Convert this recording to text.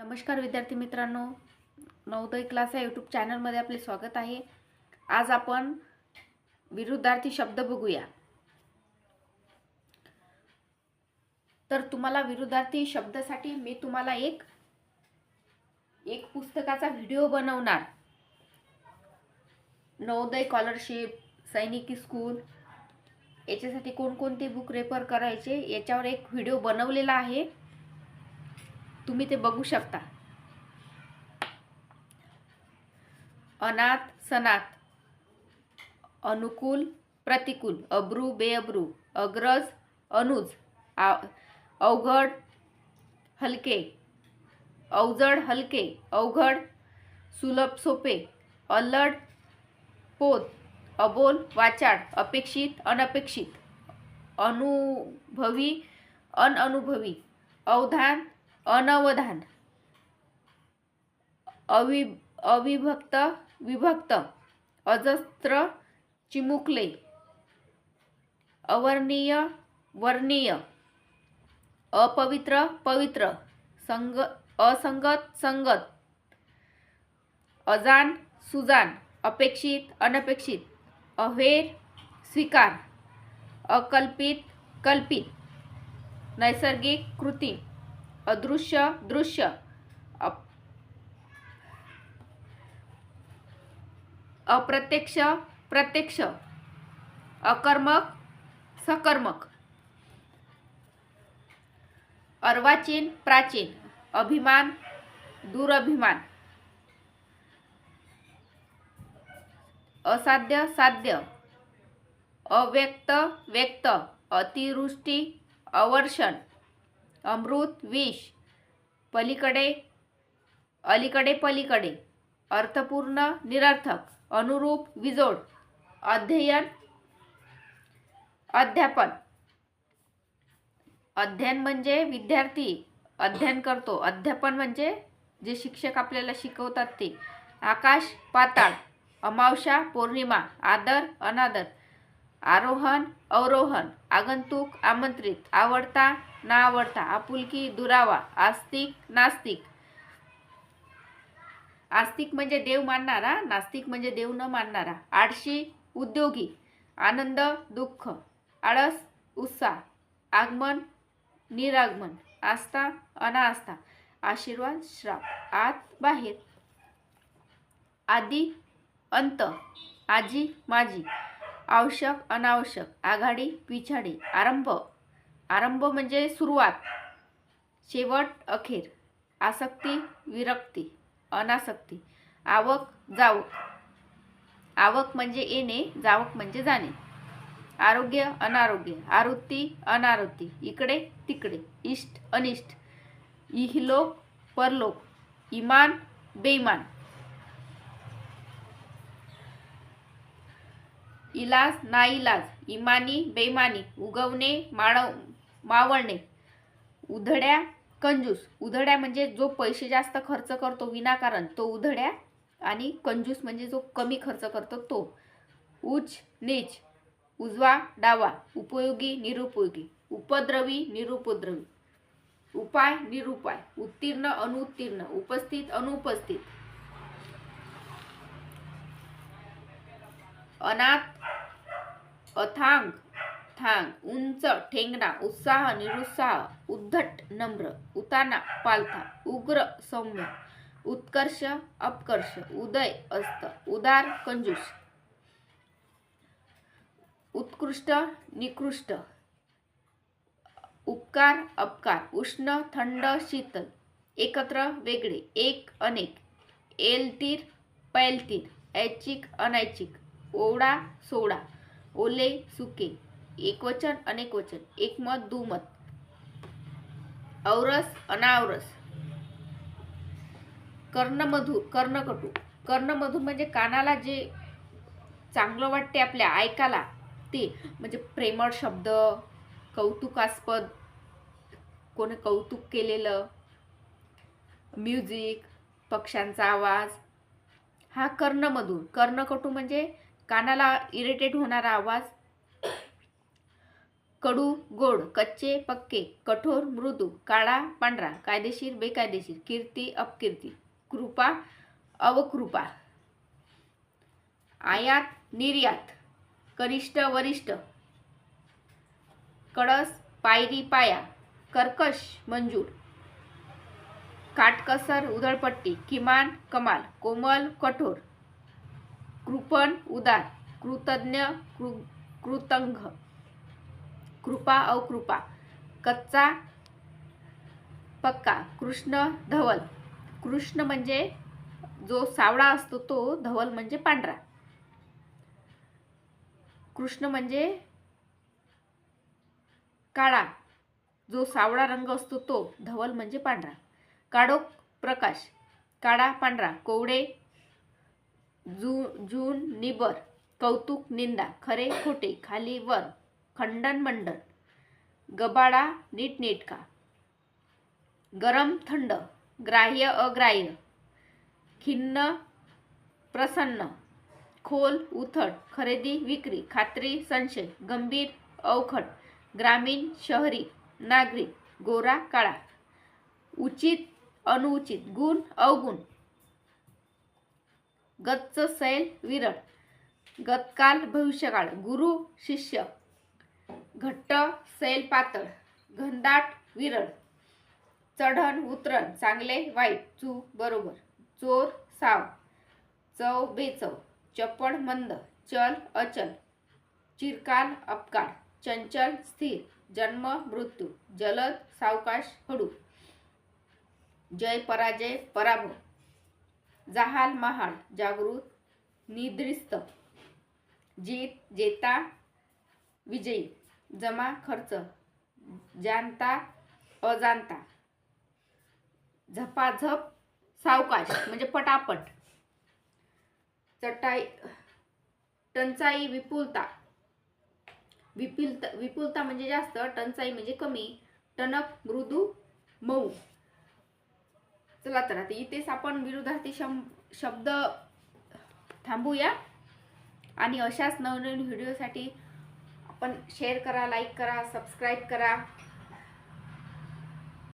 नमस्कार विद्यार्थी मित्रांनो. नवोदय क्लास या यूट्यूब चॅनलमध्ये आपले स्वागत आहे. आज आपण विरुद्धार्थी शब्द बघूया. तर तुम्हाला विरुद्धार्थी शब्दासाठी मी तुम्हाला एक एक पुस्तकाचा व्हिडिओ बनवणार. नवोदय स्कॉलरशिप सैनिकी स्कूल याच्यासाठी कोणकोणते बुक रेफर करायचे याच्यावर एक व्हिडिओ बनवलेला आहे. तुम्ही ते बघू शकता. अनाथ सनाथ. अनुकूल प्रतिकूल अब्रू बेअब्रू. अग्रज अनुज. आ- अवघड हलके. अवजड हलके. अवघड सुलभ सोपे. अल्लड पोत. अबोल वाचाड अपेक्षित अनपेक्षित. अनुभवी अनअनुभवी. अवधान अनवधान. अवि अविभक्त विभक्त अजस्त्र चिमुकले. अवर्णीय वर्णीय. अपवित्र पवित्र. संग असंगत संगत. अजान सुजान. अपेक्षित अनपेक्षित. अहेर स्वीकार. अकल्पित कल्पित. नैसर्गिक कृती. अदृश्य दृश्य. अप- अप्रत्यक्ष प्रत्यक्ष. अकर्मक सकर्मक. अर्वाचीन प्राचीन. अभिमान दुरभिमान. असाध्य साध्य. अव्यक्त व्यक्त. अतिवृष्टी अवर्षण. अमृत विष. पलीकडे अलीकडे पलीकडे. अर्थपूर्ण निरर्थक अनुरूप विजोड. अध्ययन अध्यापन. अध्ययन म्हणजे विद्यार्थी अध्ययन करतो. अध्यापन म्हणजे जे शिक्षक आपल्याला शिकवतात ते. आकाश पाताळ. अमावस्या पौर्णिमा. आदर अनादर. आरोहण अवरोहण. आगंतुक आमंत्रित. आवडता ना आवडता आपुलकी दुरावा आस्तिक नास्तिक. आस्तिक म्हणजे देव मानणारा नास्तिक म्हणजे देव न मानणारा. आळशी उद्योगी आनंद दुःख आळस उत्साह आगमन निरागमन आस्था अनास्था आशीर्वाद श्राप आत बाहेर. आदी अंत आजी माझी आवश्यक अनावश्यक आघाडी पिछाडी आरंभ आरंभ म्हणजे सुरुवात. शेवट अखेर. आसक्ती विरक्ती अनासक्ती. आवक जावक आवक म्हणजे येणे जावक म्हणजे जाणे. आरोग्य अनारोग्य. आरुती अनारुती. इकडे तिकडे. इष्ट अनिष्ट. इहलोक परलोक. इमान बेईमान इलाज नाईलाज इमानी बेमानी उगवणे माळव मावळणे. उधड्या कंजूस. उधड्या म्हणजे जो पैसे जास्त खर्च करतो विनाकारण तो उधड्या आणि कंजूस म्हणजे जो कमी खर्च करतो तो. उच्च नीच उजवा डावा. उपयोगी निरुपयोगी. उपद्रवी निरुपद्रवी. उपाय निरुपाय. उत्तीर्ण अनुत्तीर्ण. उपस्थित अनुपस्थित. अनाथ अथांग. थांग उंच ठेंगणा उत्साह निरुत्साह उद्धट नम्र उताना पालथा उग्र सौम्य उत्कर्ष अपकर्ष उदय अस्त उदार कंजूस उत्कृष्ट निकृष्ट उपकार अपकार उष्ण थंड शीतल एकत्र वेगळे एक अनेक एलतीर पैलतीर ऐच्छिक अनैच्छिक ओढा सोडा ओले सुके एकवचन अनेकवचन एकमत दुमत औरस अनावरस. कर्णमधुर कर्णकटू. कर्णमधुर म्हणजे कानाला जे चांगलं वाटते आपल्या ऐकायला ते. म्हणजे प्रेमळ शब्द कौतुकास्पद कोणी कौतुक केलेलं म्युझिक पक्ष्यांचा आवाज. हा कर्णमधुर कर्णकटू म्हणजे कानाला इरिटेट होणारा आवाज कडू गोड कच्चे पक्के कठोर मृदू काळा पांढरा कायदेशीर बेकायदेशीर कीर्ती अपकीर्ती कृपा अवकृपा. आयात निर्यात कनिष्ठ वरिष्ठ. कळस पायरी पाया कर्कश मंजूर. काटकसर उधळपट्टी किमान कमाल कोमल कठोर. कृपण उदार कृतज्ञ कृ कृतंग कृपा अवकृपा कच्चा पक्का कृष्ण धवल. कृष्ण म्हणजे जो सावळा असतो तो धवल म्हणजे पांढरा. कृष्ण म्हणजे काळा. जो सावळा रंग असतो तो धवल म्हणजे पांढरा. काळोख प्रकाश काळा पांढरा. कोवडे जू जून निबर. कौतुक निंदा. खरे खोटे खाली वर. खंडन मंडन. गबाळा नीटनेटका गरम थंड ग्राह्य अग्राह्य. खिन्न प्रसन्न. खोल उथळ खरेदी विक्री खात्री संशय गंभीर अवखड. ग्रामीण शहरी नागरिक गोरा काळा. उचित अनुचित गुण अवगुण. गच्च सैल विरळ. गतकाल भविष्यकाळ गुरु शिष्य. घट्ट सैल पातळ घनदाट विरळ. चढण उतरण चांगले वाईट चूक बरोबर. चोर साव. चव बेचव. चपळ मंद. चल अचल. चिरकाल अपकार. चंचल स्थिर. जन्म मृत्यू. जलद सावकाश हळू जय पराजय पराभव. जहाल महाल. जागृत निद्रिस्त. जीत जेता विजयी. जमा खर्च जाणता अजाणता झपाझप सावकाश म्हणजे पटापट. चटाई टंचाई विपुलता. विपुलता विपुलता म्हणजे जास्त टंचाई म्हणजे कमी. टणक मृदू मऊ. चला तर आता इथेच आपण विरोधार्थी शब्द थांबूया. आणि अशाच नवनवीन व्हिडिओसाठी पण शेअर करा लाईक करा सबस्क्राईब करा.